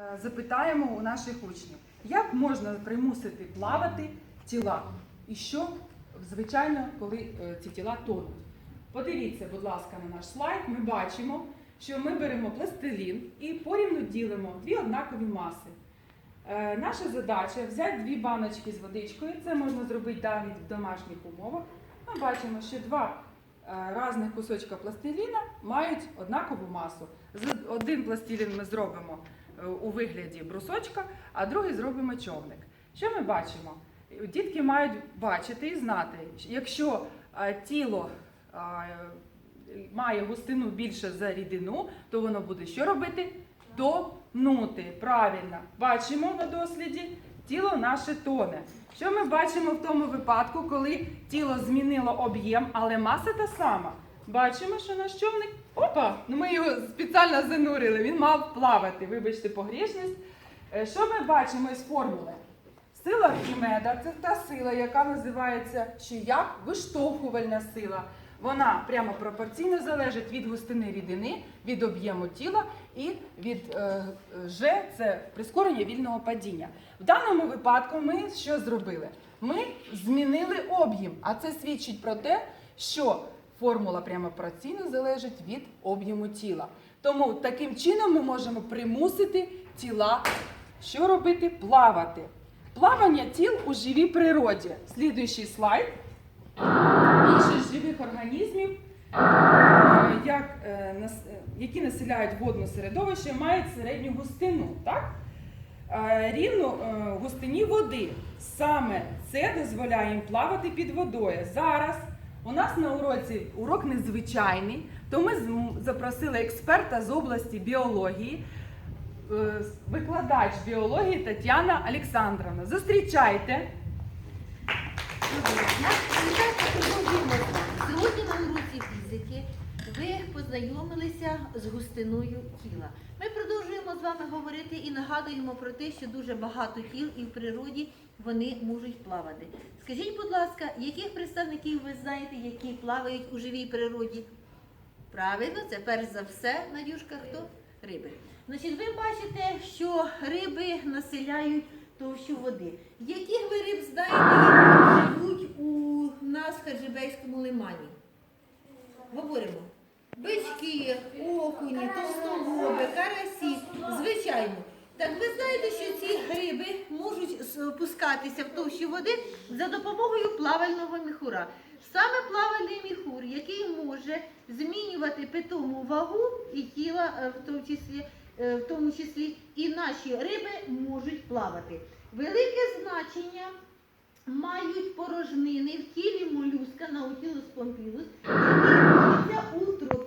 Е, Запитаємо у наших учнів, як можна примусити плавати тіла? І що, звичайно, коли е, ці тіла тонуть? Подивіться, будь ласка, на наш слайд. Ми бачимо, що ми беремо пластилін і порівну ділимо дві однакові маси. Е, Наша задача взяти дві баночки з водичкою. Це можна зробити навіть в домашніх умовах. Ми бачимо, що два різних кусочка пластиліна мають однакову масу. Один пластилін ми зробимо у вигляді брусочка, а другий зробимо човник. Що ми бачимо? Дітки мають бачити і знати, якщо е, тіло е, має густину більше за рідину, то воно буде що робити? Тонути. Правильно. Бачимо на досліді, тіло наше тоне. Що ми бачимо в тому випадку, коли тіло змінило об'єм, але маса та сама? Бачимо, що наш човник. Опа! Ну ми його спеціально занурили, він мав плавати. Вибачте, погрішність. Е, Що ми бачимо із формули? Сила Архімеда це та сила, яка називається ще як виштовхувальна сила. Вона прямо пропорційно залежить від густини рідини, від об'єму тіла і від е, це прискорення вільного падіння. В даному випадку ми що зробили? Ми змінили об'єм, а це свідчить про те, що формула прямо пропорційно залежить від об'єму тіла. Тому таким чином ми можемо примусити тіла що робити? Плавати. Плавання тіл у живій природі. Слідуючий слайд. Більшість живих організмів, е, як, е, е, які населяють водне середовище, мають середню густину. Так? Рівну густині води. Саме це дозволяє їм плавати під водою. Зараз у нас на уроці урок незвичайний, то ми запросили експерта з області біології, е, викладач біології Тетяна Олександровна. Зустрічайте! Сьогодні на уроці фізики ви познайомилися з густиною тіла. Ми з вами говорити і нагадуємо про те, що дуже багато тіл і в природі вони можуть плавати. Скажіть, будь ласка, яких представників ви знаєте, які плавають у живій природі? Правильно, це перш за все, Надюшка, хто? Риби. Значить, ви бачите, що риби населяють товщу води. Яких ви риб знаєте, які живуть у нас в Хаджибейському лимані? Говоримо. Бички, окуні, товстолоби, карасі, звичайно. Так ви знаєте, що ці гриби можуть спускатися в товщі води за допомогою плавального міхура. Саме плавальний міхур, який може змінювати питому вагу і тіла, е, в тому числі, е, в тому числі і наші риби можуть плавати. Велике значення мають порожнини в тілі молюска Наутілус помпілус, які знаходяться у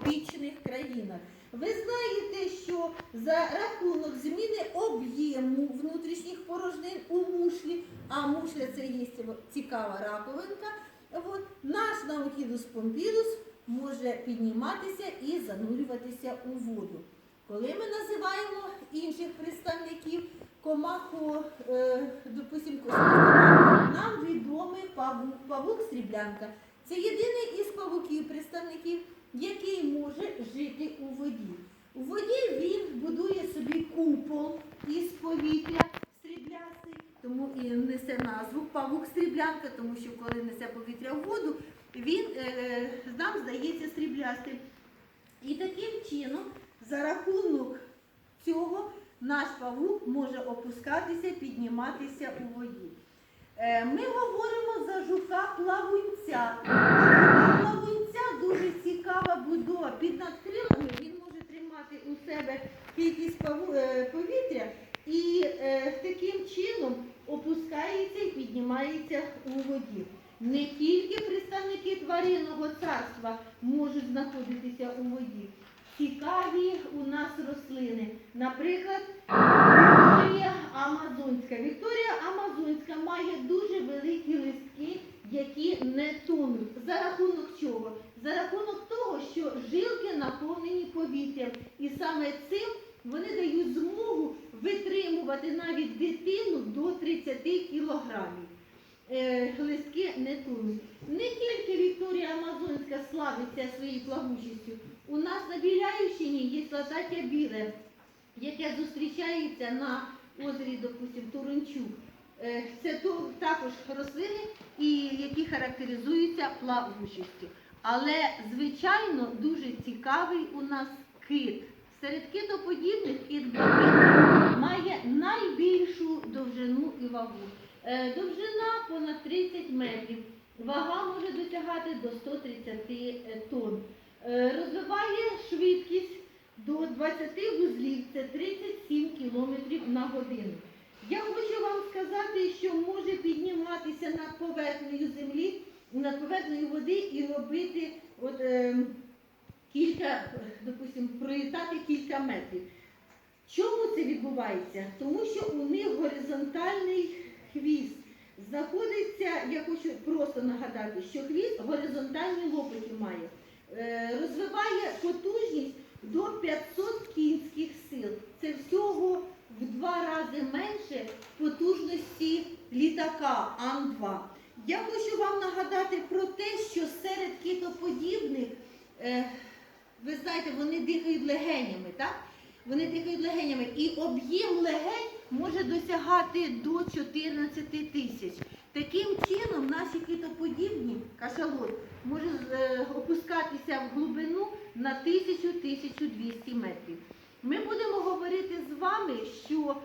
тропічних країнах. Ви знаєте, що за рахунок зміни об'єму внутрішніх порожнин у мушлі, а мушля це є цікава раковинка, от, наш Наутілус помпілус може підніматися і занурюватися у воду. Коли ми називаємо інших представників комаху, е, допустимо, комах, нам відомий павук, павук сріблянка. Це єдиний із павуків, представників, який може жити у воді. У воді він будує собі купол із повітря сріблястий, тому і несе назву павук сріблянка, тому що коли несе повітря в воду, він е, нам здається сріблястим. І таким чином, за рахунок цього, наш павук може опускатися, підніматися у воді. Е, Ми говоримо за. Жука плавунця дуже цікава будова. Під надкрилами він може тримати у себе кількість паву- е, повітря і е, таким чином опускається і піднімається у воді. Не тільки представники тваринного царства можуть знаходитися у воді. Цікаві у нас рослини. Наприклад, Вікторія Амазонська. Вікторія Амазонська має дуже великі листки, які не тонуть. За рахунок чого? За рахунок того, що жилки наповнені повітрям. І саме цим вони дають змогу витримувати навіть дитину до 30 кілограмів. Е, листки не тонуть. Не тільки Вікторія Амазонська славиться своєю плавучістю. У нас на Біляївщині є Латаття біле. яке зустрічається на озері, допустим, Турончук. Е, Це також рослини, які характеризуються плавучістю. Але, звичайно, дуже цікавий у нас кит. Серед китоподібних кит має найбільшу довжину і вагу. Е, Довжина понад 30 метрів. Вага може досягати до 130 тонн. Е, Розвиває швидкість до 20 вузлів, це 37 км на годину. Я хочу вам сказати, що може підніматися над поверхнею землі, над поверхнею води і робити от, е, кілька, е, допустим, пролітати кілька метрів. Чому це відбувається? Тому що у них горизонтальний хвіст. Знаходиться, я хочу просто нагадати, що хвіст горизонтальні лопаті має. Е, розвиває потужність до 500 кінських сил. Це всього в два рази менше потужності літака Ан-2. Я хочу вам нагадати про те, що серед китоподібних, е, ви знаєте, вони дихають легенями, так? Вони дихають легенями, і об'єм легень може досягати до 14 тисяч. Таким чином, наші китоподібні кашалот може е, опускатися в глибину на 1000-1200 метрів. Ми будемо говорити з вами, що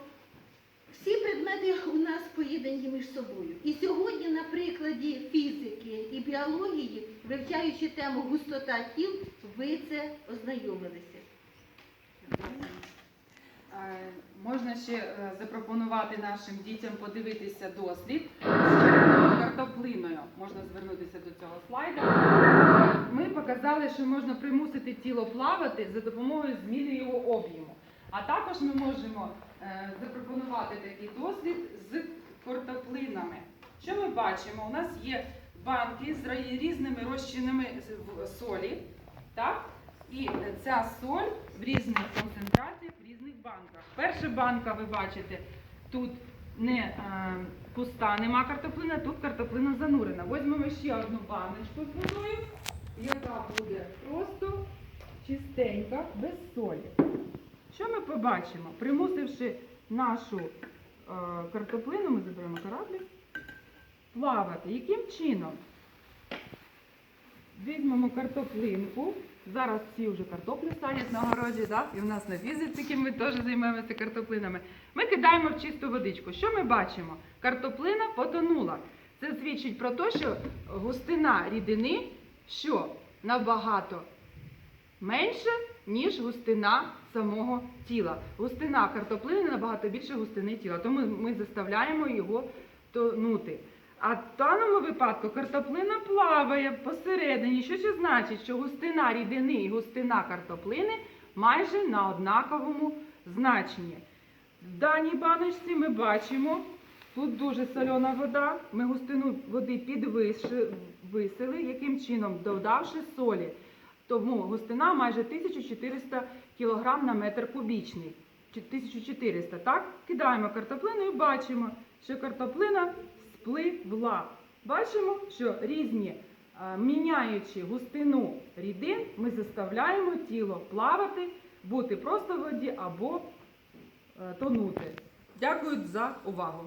всі предмети у нас поєднані між собою. І сьогодні, на прикладі фізики і біології, вивчаючи тему густота тіл, ви це ознайомилися. Е, Можна ще е, запропонувати нашим дітям подивитися дослід з картоплиною. Можна звернутися до цього слайда. Е, Ми показали, що можна примусити тіло плавати за допомогою зміни його об'єму. А також ми можемо е, запропонувати такий дослід з картоплинами. Що ми бачимо? У нас є банки з різними розчинами солі. Так? І ця соль в різних концентраціях, банках. Перша банка, ви бачите, тут не е, пуста, нема картоплина, тут картоплина занурена. Візьмемо ще одну баночку з водою, яка буде просто чистенька, без солі. Що ми побачимо? Примусивши нашу е, картоплину, ми заберемо кораблик, плавати. Яким чином? Візьмемо картоплинку. Зараз всі вже картоплю садять на городі, так? і в нас на фізиці ми теж займаємося картоплинами. Ми кидаємо в чисту водичку. Що ми бачимо? Картоплина потонула. Це свідчить про те, що густина рідини що набагато менше, ніж густина самого тіла. Густина картоплини набагато більше густини тіла, тому ми заставляємо його тонути. А в даному випадку картоплина плаває посередині. Що це значить? Що густина рідини і густина картоплини майже на однаковому значенні. В даній баночці ми бачимо, тут дуже сольона вода. Ми густину води підвисили, яким чином додавши солі. Тому густина майже 1400 кг на метр кубічний. Чи 1400, так? Кидаємо картоплину і бачимо, що картоплина спливла. Бачимо, що різні, е, міняючи густину рідин, ми заставляємо тіло плавати, бути просто в воді або е, тонути. Дякую за увагу.